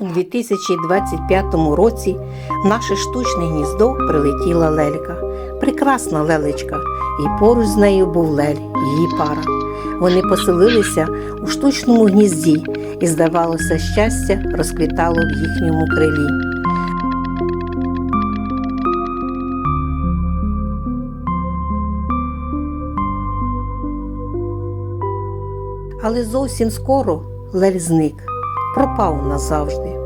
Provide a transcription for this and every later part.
2025 році в наше штучне гніздо прилетіла лелька. Прекрасна лелечка, і поруч з нею був лель, її пара. Вони поселилися у штучному гнізді, і, здавалося, щастя розквітало в їхньому крилі. Але зовсім скоро Лель зник, пропав назавжди.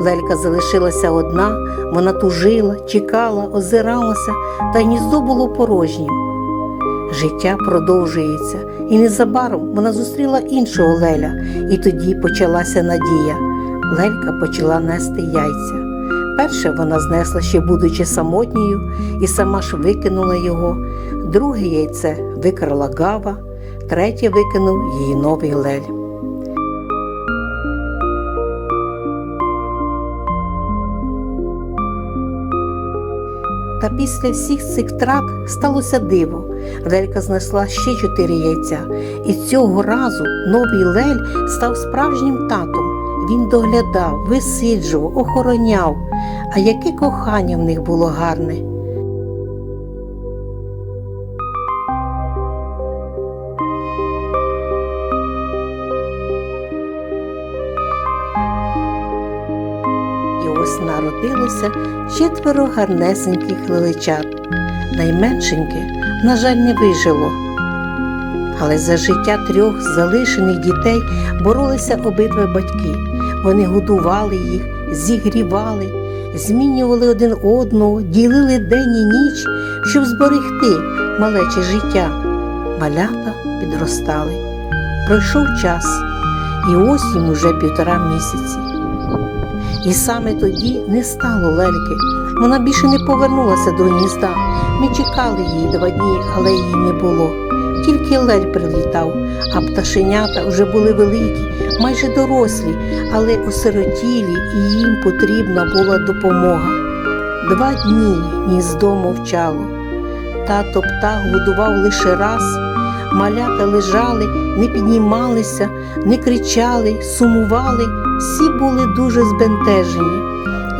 Лелька залишилася одна, вона тужила, чекала, озиралася, та гніздо було порожнім. Життя продовжується, і незабаром вона зустріла іншого Леля, і тоді почалася надія. Лелька почала нести яйця. Перше вона знесла ще будучи самотньою, і сама ж викинула його. Друге яйце викрала гава, третє викинув її новий лель. Та після всіх цих трат сталося диво. Лелька знесла ще чотири яйця, і цього разу новий лель став справжнім татом. Він доглядав, висиджував, охороняв. А яке кохання в них було гарне. Народилося четверо гарнесеньких лелечат. Найменшеньке, на жаль, не вижило. Але за життя трьох залишених дітей боролися обидва батьки. Вони годували їх, зігрівали, змінювали один одного, ділили день і ніч, щоб зберегти малече життя. Малята підростали. Пройшов час, і ось їм уже півтора місяці. І саме тоді не стало лельки. Вона більше не повернулася до гнізда. Ми чекали її два дні, але її не було. Тільки лель прилітав, а пташенята вже були великі, майже дорослі, але осиротілі, і їм потрібна була допомога. Два дні гніздо мовчало. Тато птах годував лише раз. Малята лежали, не піднімалися, не кричали, сумували. Всі були дуже збентежені.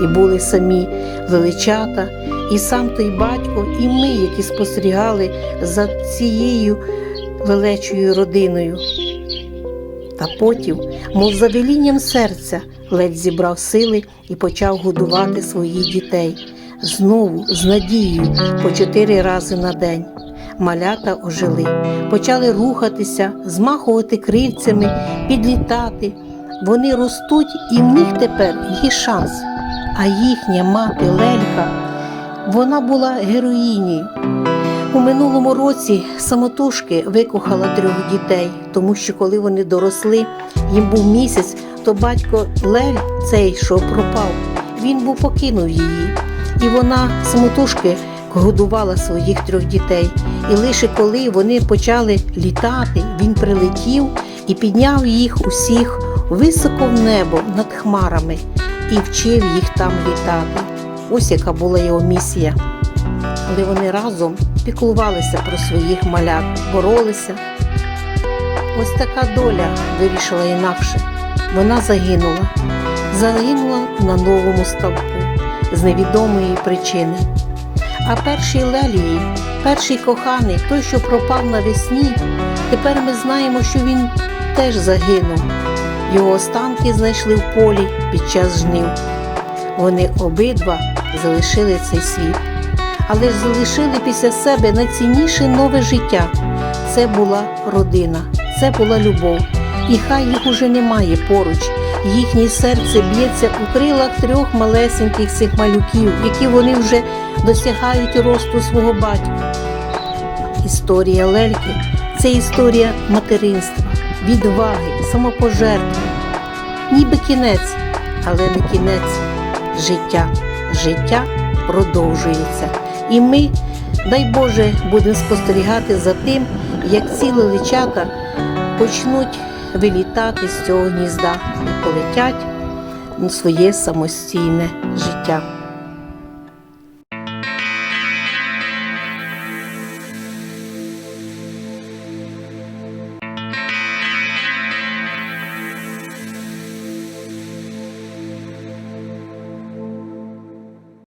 І були самі величата, і сам той батько, і ми, які спостерігали за цією величою родиною. Та потім, мов за велінням серця, ледь зібрав сили і почав годувати своїх дітей знову з надією по чотири рази на день. Малята ожили, почали рухатися, змахувати крильцями, підлітати. Вони ростуть, і в них тепер є шанс. А їхня мати Лелька, вона була героїнею. У минулому році самотужки викохала трьох дітей, тому що коли вони доросли, їм був місяць, то батько Лель, цей, що пропав, він був покинув її. І вона самотужки годувала своїх трьох дітей. І лише коли вони почали літати, він прилетів і підняв їх усіх високо в небо над хмарами і вчив їх там літати. Ось яка була його місія. Але вони разом піклувалися про своїх малят, боролися. Ось така доля вирішила інакше. Вона загинула, загинула на новому ставку з невідомої причини. А перший Лелії, перший коханий, той, що пропав навесні, тепер ми знаємо, що він теж загинув. Його останки знайшли в полі під час жнив. Вони обидва залишили цей світ, але ж залишили після себе найцінніше нове життя. Це була родина, це була любов. І хай їх уже немає поруч. Їхнє серце б'ється у крилах трьох малесеньких цих малюків, які вони вже досягають росту свого батька. Історія лельки це історія материнства, відваги, самопожертви. Ніби кінець, але не кінець життя. Життя продовжується. І ми, дай Боже, будемо спостерігати за тим, як ці лелечата почнуть вилітати з цього гнізда і полетять на своє самостійне життя.